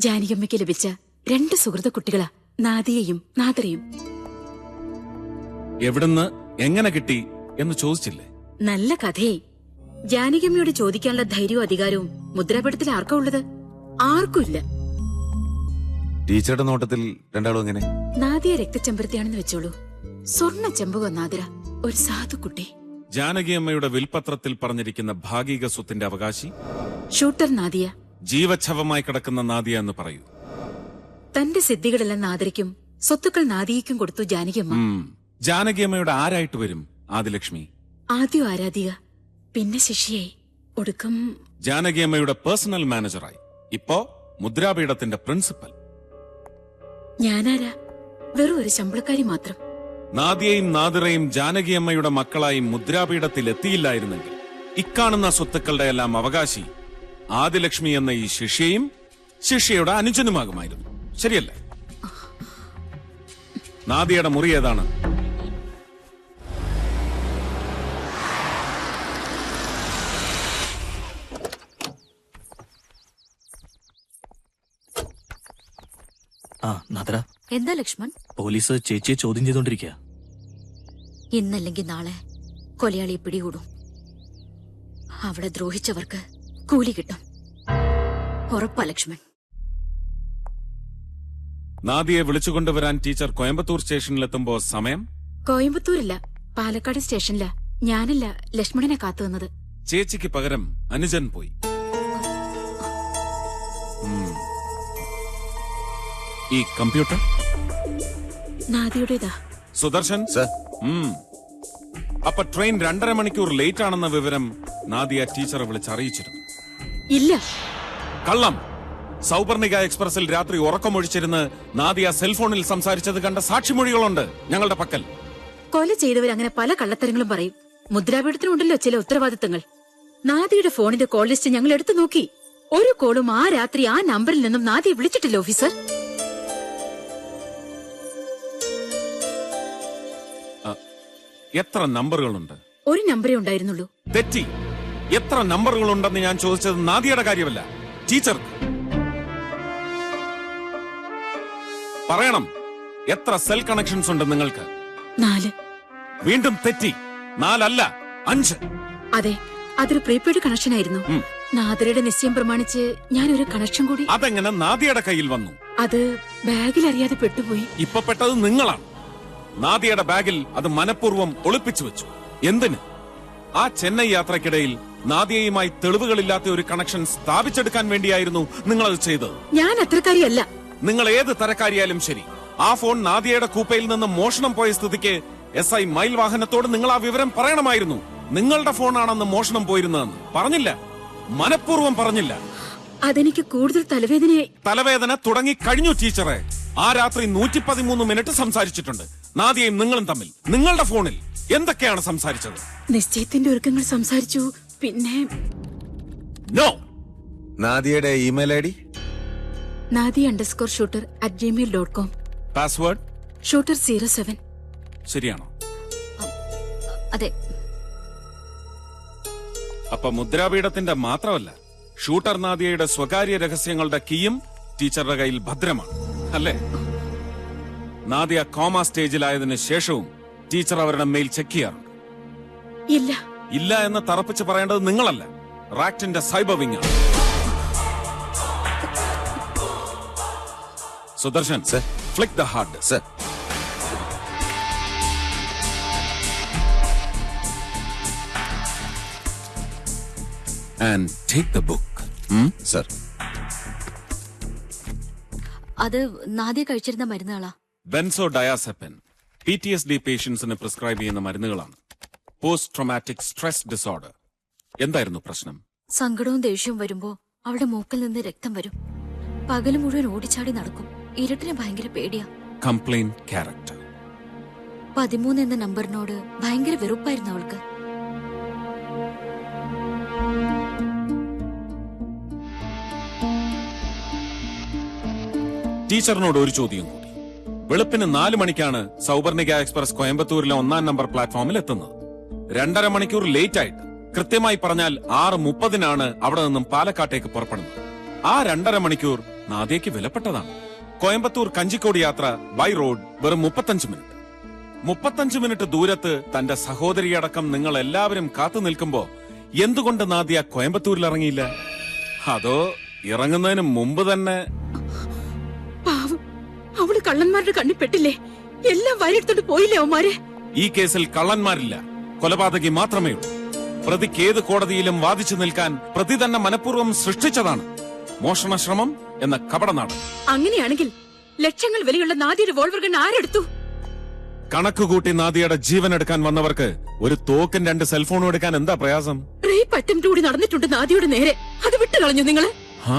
ജാനകിയമ്മയ്ക്ക് ലഭിച്ച രണ്ട് സുഹൃത കുട്ടികളാ നാദിയയും നാദറയും എവിടുന്ന് എങ്ങനെ കിട്ടി എന്ന് ചോദിച്ചില്ലേ? നല്ല കഥയെ. ജാനകിയമ്മയോട് ചോദിക്കാനുള്ള ധൈര്യവും അധികാരവും മുദ്രാപടത്തിൽ ആർക്കാ ഉള്ളത്? ആർക്കുമില്ല. ടീച്ചറുടെ നോട്ടത്തിൽ രണ്ടാളും എങ്ങനെ? നാദിയ രക്തചമ്പരത്തിയാണെന്ന് വെച്ചോളൂ. സ്വർണ ചെമ്പുക നാദിര ഒരു സാധു കുട്ടി. ജാനകിയമ്മയുടെ വിൽപത്രത്തിൽ പറഞ്ഞിരിക്കുന്ന ഭാഗിക സ്വത്തിന്റെ അവകാശി? ഷൂട്ടർ നാദിയ ജീവച്ഛവമായി കിടക്കുന്ന നാദിയ എന്ന് പറയൂ. തന്റെ സിദ്ധികളെല്ലാം നാദരിക്കും സ്വത്തുക്കൾ നാദിയയ്ക്കും കൊടുത്തു ജാനകിയമ്മ ഉം. ജാനകിയമ്മയുടെ ആരായിട്ട് വരും ആദിലക്ഷ്മി? ആദ്യം ആരാധിക പിന്നെ ശിഷ്യയായി. ഒടുക്കം ജാനകിയമ്മയുടെ പേഴ്സണൽ മാനേജറായി ഇപ്പോ മുദ്രാപീഠത്തിന്റെ പ്രിൻസിപ്പൽ ഞാനാരാ? വെറും ഒരു ശമ്പളക്കാരി മാത്രം. നാദിയയും നാദിറയും ജാനകിയമ്മയുടെ മക്കളായി മുദ്രാപീഠത്തിൽ എത്തിയില്ലായിരുന്നെങ്കിൽ ഇക്കാണുന്ന സ്വത്തുക്കളുടെ എല്ലാം അവകാശി ആദിലക്ഷ്മി എന്ന ഈ ശിഷ്യയും ശിഷ്യയുടെ അനുജനുമാകുമായിരുന്നു. ശരിയല്ലേ? നാദിയുടെ മുറി ഏതാണ്? ആ നദര. എന്താ ലക്ഷ്മൺ? പോലീസ് ചേച്ചിയെ ചോദ്യം ചെയ്തോണ്ടിരിക്കുക ഇന്നല്ലെങ്കിൽ നാളെ കൊലയാളിയെ പിടികൂടും. അവളെ ദ്രോഹിച്ചവർക്ക് കൂലി കിട്ടും. ഉറപ്പാ ലക്ഷ്മൺ. നാദിയെ വിളിച്ചുകൊണ്ടുവരാൻ ടീച്ചർ കോയമ്പത്തൂർ സ്റ്റേഷനിലെത്തുമ്പോ സമയം? കോയമ്പത്തൂരില്ല. പാലക്കാട് സ്റ്റേഷനില. ഞാനല്ല ലക്ഷ്മണനെ കാത്തു വന്നത് ചേച്ചിക്ക് പകരം അനുജൻ പോയി. ഈ കമ്പ്യൂട്ടർ? നാദിയുടേതാ. സുദർശൻ. അപ്പൊ ട്രെയിൻ രണ്ടര മണിക്കൂർ ലേറ്റ് ആണെന്ന വിവരം നാദിയ ടീച്ചറെ വിളിച്ച് അറിയിച്ചിരുന്നു ഇല്ല. കള്ളം. സൗപർണിക എക്സ്പ്രസിൽ രാത്രി ഉറക്കമൊഴിച്ചിരുന്ന് നാദിയ സെൽഫോണിൽ സംസാരിച്ചത് കണ്ട സാക്ഷിമൊഴികളുണ്ട് ഞങ്ങളുടെ പക്കൽ. കൊല ചെയ്തവർ അങ്ങനെ പല കള്ളത്തരങ്ങളും പറയും. മുദ്രാപീഠത്തിനുണ്ടല്ലോ ചില ഉത്തരവാദിത്തങ്ങൾ. നാദിയുടെ ഫോണിന്റെ കോൾ ലിസ്റ്റ് ഞങ്ങൾ എടുത്തു നോക്കി. ഒരു കോളും ആ രാത്രി ആ നമ്പറിൽ നിന്നും നാദിയെ വിളിച്ചിട്ടില്ല ഓഫീസർ. എത്ര നമ്പറുകളുണ്ട്? ഒരു നമ്പറേ ഉണ്ടായിരുന്നുള്ളൂ. തെറ്റി. എത്ര നമ്പറുകൾ ഉണ്ടെന്ന് ഞാൻ ചോദിച്ചത് നാദിയുടെ കാര്യമല്ല. ടീച്ചർ പറയണം എത്ര സെൽ കണക്ഷൻസ് ഉണ്ട് നിങ്ങൾക്ക്? നാല്. വീണ്ടും തെറ്റി. നാലല്ല അഞ്ച്. അതെ അതൊരു പ്രീപെയ്ഡ് കണക്ഷൻ ആയിരുന്നു. നാദിയുടെ നിശ്ചയം പ്രമാണിച്ച് ഞാൻ ഒരു കണക്ഷൻ കൂടി. അതെങ്ങനെ നാദിയുടെ കയ്യിൽ വന്നു? അത് ബാഗിൽ അറിയാതെ പെട്ടുപോയി. ഇപ്പൊ പെട്ടത് നിങ്ങളാണ്. നാദിയുടെ ബാഗിൽ അത് മനഃപൂർവം ഒളിപ്പിച്ചു വെച്ചു. എന്തിന്? ആ ചെന്നൈ യാത്രക്കിടയിൽ നാദിയയുമായി തെളിവുകളില്ലാത്ത ഒരു കണക്ഷൻ സ്ഥാപിച്ചെടുക്കാൻ വേണ്ടിയായിരുന്നു നിങ്ങൾ അത് ചെയ്തത്. ഞാൻ അത്രക്കാരിയല്ല നിങ്ങൾ ഏത് തരക്കാരിയാലും ശരി. ആ ഫോൺ നാദിയയുടെ കൂപ്പയിൽ നിന്ന് മോഷണം പോയ സ്ഥിതിക്ക് എസ് ഐ മൈൽ വാഹനത്തോട് നിങ്ങൾ ആ വിവരം പറയണമായിരുന്നു. നിങ്ങളുടെ ഫോണാണെന്ന് മോഷണം പോയിരുന്നതെന്ന്. പറഞ്ഞില്ല. മനഃപൂർവം പറഞ്ഞില്ല. അതെനിക്ക് കൂടുതൽ തലവേദനയായി. തലവേദന തുടങ്ങി കഴിഞ്ഞു ടീച്ചറെ. ആ രാത്രി നൂറ്റി പതിമൂന്ന് മിനിറ്റ് സംസാരിച്ചിട്ടുണ്ട്. നാദിയയും നിങ്ങളും തമ്മിൽ. നിങ്ങളുടെ ഫോണിൽ എന്തൊക്കെയാണ് സംസാരിച്ചത്? നിശ്ചയത്തിന്റെ ഒരുക്കങ്ങൾ സംസാരിച്ചു. പിന്നെ no. നാദിയയുടെ email I D Nadi underscore shooter at Gmail dot com password shooter zero seven ശരിയാണോ? അതെ. അപ്പൊ മുദ്രാപീഠത്തിന്റെ മാത്രമല്ല ഷൂട്ടർ നാദിയയുടെ സ്വകാര്യ രഹസ്യങ്ങളുടെ കീയും ടീച്ചറുടെ കയ്യിൽ ഭദ്രമാണ് അല്ലേ? നാദിയ കോമ സ്റ്റേജിലായതിനു ശേഷവും ടീച്ചർ അവരുടെ മെയിൽ ചെക്ക് ചെയ്യാറുണ്ട്. ഇല്ല. ഇല്ല എന്ന് തറപ്പിച്ച് പറയേണ്ടത് നിങ്ങളല്ല. റാക്റ്റിന്റെ സൈബർ വിങ് ആണ്. Sudarshan sir. Flick the hard sir. And take the book sir. അത് നാദ്യ കഴിച്ചിരുന്ന മരുന്നുകളാ. Benzo diazepam P T S D പേഷ്യൻസിന് പ്രിസ്ക്രൈബ് ചെയ്യുന്ന മരുന്നുകളാണ്. പോസ്റ്റ് ട്രോമാറ്റിക് സ്ട്രെസ് ഡിസോർഡർ എന്തായിരുന്നു പ്രശ്നം? സങ്കടവും ദേഷ്യവും വരുമ്പോ അവളുടെ മൂക്കിൽ നിന്ന് രക്തം വരും. പകൽ മുഴുവൻ ഓടിച്ചാടി നടക്കും. ഇരുട്ടിന് ഭയങ്കര പേടിയാ. കംപ്ലൈന്റ് ക്യാരക്ടർ പതിമൂന്ന് എന്ന നമ്പറിനോട് ഭയങ്കര വെറുപ്പായിരുന്നു അവൾക്ക്. ടീച്ചറിനോട് ഒരു ചോദ്യം കൂടി. വെളുപ്പിന് നാല് മണിക്കാണ് സൗപർണിക എക്സ്പ്രസ് കോയമ്പത്തൂരിലെ ഒന്നാം നമ്പർ പ്ലാറ്റ്ഫോമിൽ എത്തുന്നത് രണ്ടര മണിക്കൂർ ലേറ്റ് ആയിട്ട്. കൃത്യമായി പറഞ്ഞാൽ ആറ് മുപ്പതിനാണ് അവിടെ നിന്നും പാലക്കാട്ടേക്ക് പുറപ്പെടുന്നത്. ആ രണ്ടര മണിക്കൂർ നാദിയയ്ക്ക് വിലപ്പെട്ടതാണ്. കോയമ്പത്തൂർ കഞ്ചിക്കോട് യാത്ര ബൈ റോഡ് വെറും മുപ്പത്തഞ്ച് മിനിറ്റ് മുപ്പത്തഞ്ച് മിനിറ്റ് ദൂരത്ത് തന്റെ സഹോദരിയടക്കം നിങ്ങൾ എല്ലാവരും കാത്തു നിൽക്കുമ്പോ എന്തുകൊണ്ട് നാദിയ കോയമ്പത്തൂരിൽ ഇറങ്ങിയില്ല? അതോ ഇറങ്ങുന്നതിന് മുമ്പ് തന്നെ? അവൾ കള്ളന്മാരുടെ കണ്ണിപ്പെട്ടില്ലേ എല്ലാം വരിയെടുത്തോണ്ട് പോയില്ലേ അവന്മാര്? ഈ കേസിൽ കള്ളന്മാരില്ല. കൊലപാതകി മാത്രമേ ഉള്ളൂ. പ്രതിക്ക് ഏത് കോടതിയിലും വാദിച്ചു നിൽക്കാൻ പ്രതി തന്നെ മനഃപൂർവം സൃഷ്ടിച്ചതാണ് മോഷണ ശ്രമം എന്ന കപടനാടൻ അങ്ങനെയാണെങ്കിൽ ലക്ഷങ്ങൾ വിലയുള്ള നാദിയുടെ വോൾവർ ഗൺ ആരെടുത്തു? കണക്കുകൂട്ടി നാദിയുടെ ജീവൻ എടുക്കാൻ വന്നവർക്ക് ഒരു തോക്കും രണ്ട് സെൽഫോണും എടുക്കാൻ എന്താ പ്രയാസം? റേപ്പ് അറ്റംപ്റ്റ് കൂടി നടന്നിട്ടുണ്ട് നാദിയുടെ നേരെ. അത് വിട്ടു കളഞ്ഞു നിങ്ങൾ. ആ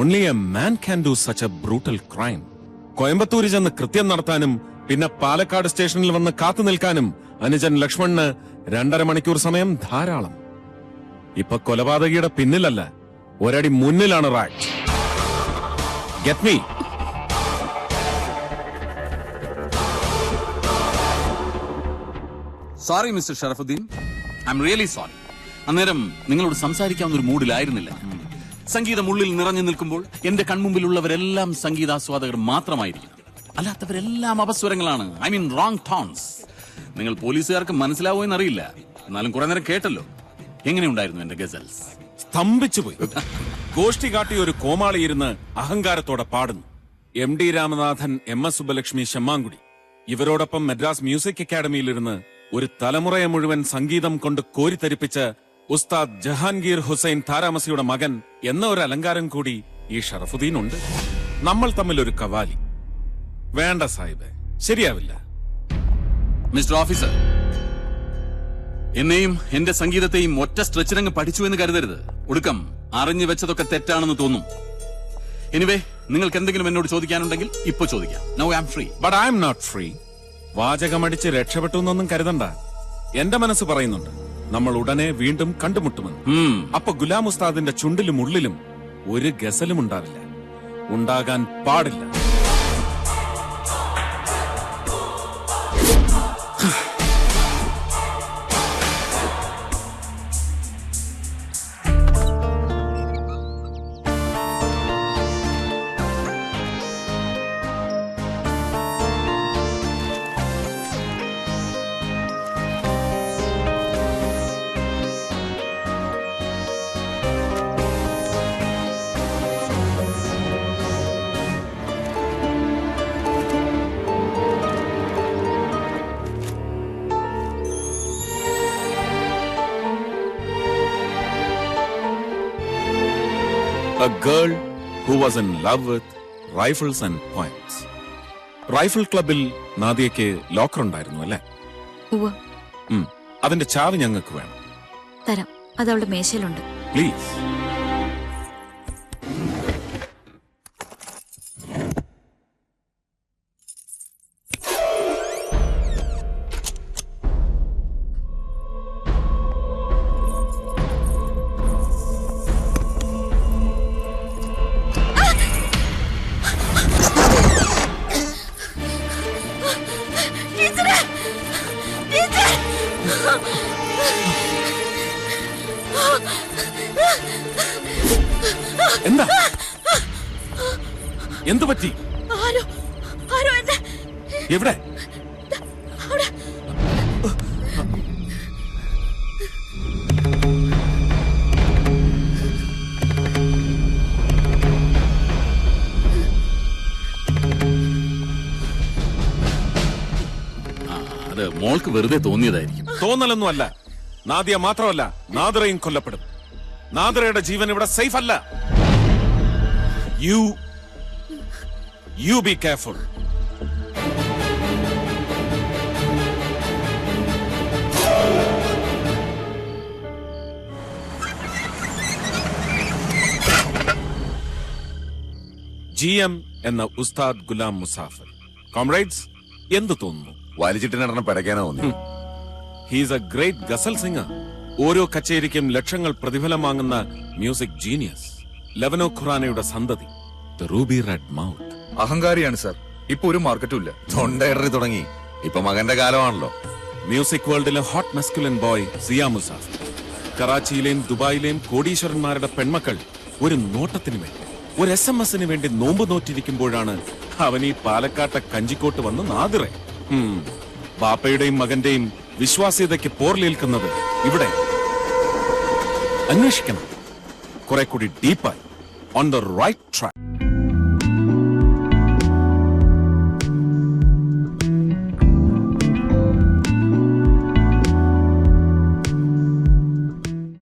only a man can do such a brutal crime കോയമ്പത്തൂരിൽ ചെന്ന് കൃത്യം നടത്താനും പിന്നെ പാലക്കാട് സ്റ്റേഷനിൽ വന്ന് കാത്തു നിൽക്കാനും അനുജൻ ലക്ഷ്മണ് രണ്ടര മണിക്കൂർ സമയം ധാരാളം. ഇപ്പൊ കൊലപാതകിയുടെ പിന്നിലല്ല ഒരടി മുന്നിലാണ് rat. Get me sorry mister Sharafuddin I'm really sorry അന്നേരം നിങ്ങളോട് സംസാരിക്കാവുന്ന ഒരു മൂഡിലായിരുന്നില്ല. സംഗീതം ഉള്ളിൽ നിറഞ്ഞു നിൽക്കുമ്പോൾ എന്റെ കൺമുമ്പിലുള്ളവരെല്ലാം സംഗീതാസ്വാദകർ മാത്രമായിരിക്കും അല്ലാത്തവരെല്ലാം അപസ്വരങ്ങളാണ്. ഐ മീൻ റോങ് ടോൺസ് നിങ്ങൾ പോലീസുകാർക്ക് മനസ്സിലാവോ എന്നറിയില്ല. എന്നാലും കുറെ നേരം കേട്ടല്ലോ. എങ്ങനെയുണ്ടായിരുന്നു എന്റെ ഗസൽസ്? സ്തംഭിച്ചുപോയി ഗോഷ്ടി കാട്ടി ഒരു കോമാളി ഇരുന്ന് അഹങ്കാരത്തോടെ പാടുന്നു. M D Ramanathan M S Subbulakshmi Semmangudi. ഇവരോടൊപ്പം മദ്രാസ് മ്യൂസിക് അക്കാദമിയിലിരുന്ന് ഒരു തലമുറയെ മുഴുവൻ സംഗീതം കൊണ്ട് കോരിത്തരിപ്പിച്ച് ഉസ്താദ് ജഹാൻഗീർ ഹുസൈൻ താരാമസിയുടെ മകൻ എന്ന ഒരു അലങ്കാരം കൂടി ഈ ഷറഫുദ്ദീൻ ഉണ്ട് നമ്മൾ തമ്മിൽ ഒരു കവാലി. വേണ്ട സാഹിബ് ശരിയാവില്ല. മിസ്റ്റർ ഓഫീസർ എന്നെയും എന്റെ സംഗീതത്തെയും ഒറ്റ സ്ട്രെച്ചിനങ്ങ് പഠിച്ചു എന്ന് കരുതരുത്. ഒടുക്കം അറിഞ്ഞു വെച്ചതൊക്കെ തെറ്റാണെന്ന് തോന്നും. എനിവേ നിങ്ങൾക്ക് എന്തെങ്കിലും എന്നോട് ചോദിക്കാനുണ്ടെങ്കിൽ ഇപ്പൊ ചോദിക്കാം. No I am free but I'm not free വാചകമടിച്ച് രക്ഷപ്പെട്ടു എന്നൊന്നും കരുതണ്ട. എന്റെ മനസ്സ് പറയുന്നുണ്ട് നമ്മൾ ഉടനെ വീണ്ടും കണ്ടുമുട്ടുമെന്ന്. അപ്പൊ ഗുലാം ഉസ്താദിന്റെ ചുണ്ടിലും ഉള്ളിലും ഒരു ഗസലും ഉണ്ടാവില്ല. ഉണ്ടാകാൻ പാടില്ല. A girl who was in love with rifles and points. Rifle ക്ലബിൽ നാദിയയ്ക്ക് ലോക്കർ ഉണ്ടായിരുന്നു അല്ലേ? അതിന്റെ ചാവി ഞങ്ങൾക്ക് വേണം. തരാം. അത് അവളുടെ മേശയിലുണ്ട്. പ്ലീസ് എവിടെ? അത് മോൾക്ക് വെറുതെ തോന്നിയതായിരിക്കും. തോന്നലൊന്നും അല്ല നാദിയ മാത്രമല്ല നാദറയും കൊല്ലപ്പെടും. നാദറയുടെ ജീവൻ ഇവിടെ സേഫ് അല്ല you you be careful G M എന്ന ഉസ്താദ് ഗുലാം മുസാഫർ. കോംറേഡ്സ് എന്തു തോന്നുന്നു? വലിച്ചിട്ടിനെണ്ണം നടന്ന തോന്നി he's a great ghazal singer ഓരോ കച്ചേരിക്കും ലക്ഷങ്ങൾ പ്രതിഫലം വാങ്ങുന്ന മ്യൂസിക് ജീനിയസ് ലെവനോ ഖുറാനയുടെ സന്തതി. ദ റൂബി റെഡ് മൗത്ത് അഹങ്കാരിയാണ് സാർ. ഇപ്പൊ ഒരു മാർക്കറ്റും ഇല്ല. തൊണ്ടയിടറി തുടങ്ങി. ഇപ്പൊ മകന്റെ കാലമാണല്ലോ. Music വേൾഡിലെ hot masculine boy Zia Musaf. കറാച്ചിയിലെയും ദുബായിലെയും കോടീശ്വരന്മാരുടെ പെൺമക്കൾ ഒരു നോട്ടത്തിന് വേണ്ടി ഒരു എസ് എം എസിന് വേണ്ടി നോമ്പ് നോറ്റിരിക്കുമ്പോഴാണ് അവൻ ഈ പാലക്കാട്ടെ കഞ്ചിക്കോട്ട് വന്ന് നാതിറെ. ബാപ്പയുടെയും മകന്റെയും വിശ്വാസ്യതയ്ക്ക് പോർലേൽക്കുന്നത് ഇവിടെ. അന്വേഷിക്കണം. കുറെ കൂടി ഡീപ്പായി ഓൺ ദ റൈറ്റ് ട്രാക്ക്